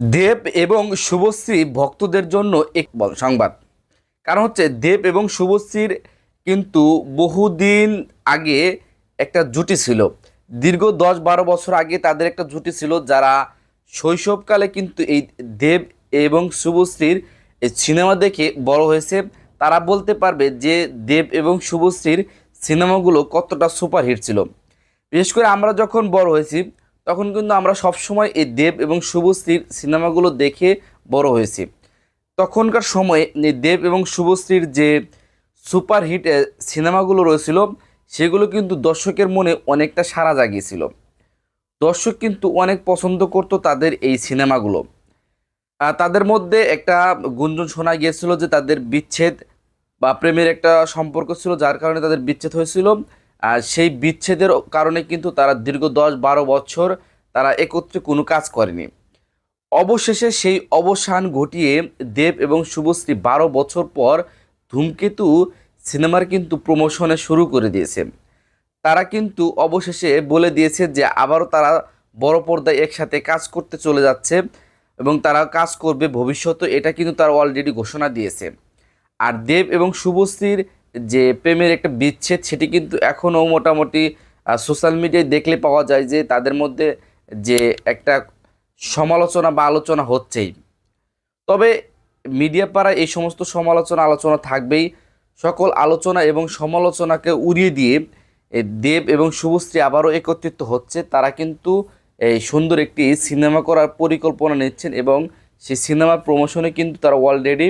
দেব এবং শুভশ্রী ভক্তদের জন্য এক সংবাদ। কারণ হচ্ছে দেব এবং শুভশ্রীর কিন্তু বহুদিন আগে একটা জুটি ছিল। দীর্ঘ দশ বারো বছর আগে তাদের একটা জুটি ছিল যারা শৈশবকালে কিন্তু এই দেব এবং শুভশ্রীর সিনেমা দেখে বড় হয়েছে। তারা বলতে পারবে যে দেব এবং শুভশ্রীর সিনেমাগুলো কতটা সুপারহিট ছিল। বিশেষ করে আমরা যখন বড় হয়েছি তখন কিন্তু আমরা সবসময় এই দেব এবং শুভশ্রীর সিনেমাগুলো দেখে বড় হয়েছি। তখনকার সময়ে এই দেব এবং শুভশ্রীর যে সুপারহিট সিনেমাগুলো রয়েছিল, সেগুলো কিন্তু দর্শকের মনে অনেকটা সাড়া জাগিয়েছিল। দর্শক কিন্তু অনেক পছন্দ করত তাদের এই সিনেমাগুলো। তাদের মধ্যে একটা গুঞ্জন শোনা গিয়েছিল যে তাদের বিচ্ছেদ বা প্রেমের একটা সম্পর্ক ছিল, যার কারণে তাদের বিচ্ছেদ হয়েছিল। আর সেই বিচ্ছেদের কারণে কিন্তু তারা দীর্ঘ দশ বারো বছর তারা একত্রে কোনো কাজ করেনি। অবশেষে সেই অবসান ঘটিয়ে দেব এবং শুভশ্রী বারো বছর পর ধূমকেতু সিনেমার কিন্তু প্রমোশনে শুরু করে দিয়েছে। তারা কিন্তু অবশেষে বলে দিয়েছে যে আবারও তারা বড় পর্দায় একসাথে কাজ করতে চলে যাচ্ছে এবং তারা কাজ করবে ভবিষ্যতে, এটা কিন্তু তারা অলরেডি ঘোষণা দিয়েছে। আর দেব এবং শুভশ্রীর যে প্রেমের একটা বিচ্ছেদ সেটি কিন্তু এখনও মোটামুটি সোশ্যাল মিডিয়ায় দেখলে পাওয়া যায় যে তাদের মধ্যে যে একটা সমালোচনা বা আলোচনা হচ্ছেই। তবে মিডিয়া পাড়ায় এই সমস্ত সমালোচনা, আলোচনা থাকবেই। সকল আলোচনা এবং সমালোচনাকে উড়িয়ে দিয়ে দেব এবং শুভশ্রী আবারও একত্রিত হচ্ছে। তারা কিন্তু এই সুন্দর একটি সিনেমা করার পরিকল্পনা নিচ্ছেন এবং সেই সিনেমার প্রমোশনে কিন্তু তারা অলরেডি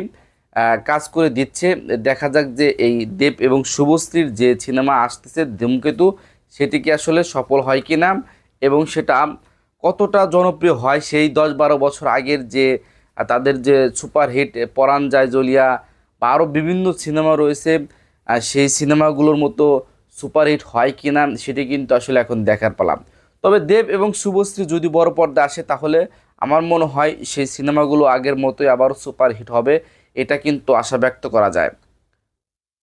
কাজ করে দিচ্ছে। দেখা যাক যে এই দেব এবং শুভশ্রীর যে সিনেমা আসতেছে ধূমকেতু, সেটি কি আসলে সফল হয় কি না এবং সেটা কতটা জনপ্রিয় হয় সেই দশ বারো বছর আগের যে তাদের যে সুপারহিট পরাণ জলিয়া বা আরও বিভিন্ন সিনেমা রয়েছে সেই সিনেমাগুলোর মতো সুপারহিট হয় কি না সেটি কিন্তু আসলে এখন দেখার পেলাম তবে দেব এবং শুভশ্রী যদি বড় পর্দা আসে তাহলে আমার মনে হয় সেই সিনেমাগুলো আগের মতোই আবারও সুপারহিট হবে। এটা কিন্তু আশা ব্যক্ত করা যায়।